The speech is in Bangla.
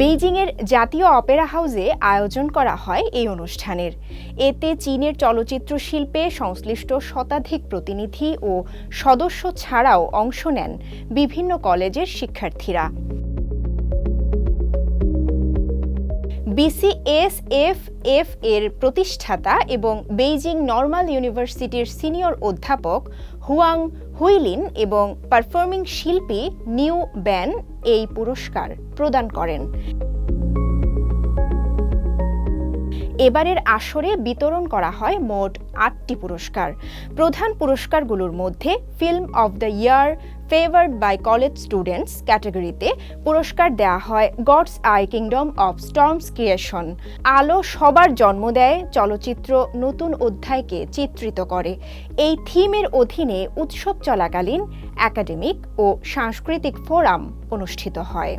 বেইজিংয়ের জাতীয় অপেরা হাউসে আয়োজন করা হয় এই অনুষ্ঠানের। এতে চীনের চলচ্চিত্র শিল্পে সংশ্লিষ্ট শতাধিক প্রতিনিধি ও সদস্য ছাড়াও অংশ নেন বিভিন্ন কলেজের শিক্ষার্থীরা। বিসিএসএফএফ এর প্রতিষ্ঠাতা এবং বেইজিং নর্মাল ইউনিভার্সিটির সিনিয়র অধ্যাপক হুয়াং হুইলিন এবং পারফর্মিং শিল্পী নিউ ব্যান এই পুরস্কার প্রদান করেন। এবারের আসরে বিতরণ করা হয় মোট আটটি পুরস্কার। প্রধান পুরস্কারগুলোর মধ্যে film of the year, favoured by college students ক্যাটাগরিতে পুরস্কার দেওয়া হয় god's eye kingdom of storms creation. আলো সবার জন্ম দেয়, চলচ্চিত্র নতুন অধ্যায়কে চিত্রিত করে। এই থিমের অধীনে উৎসব চলাকালীন একাডেমিক ও সাংস্কৃতিক ফোরাম অনুষ্ঠিত হয়।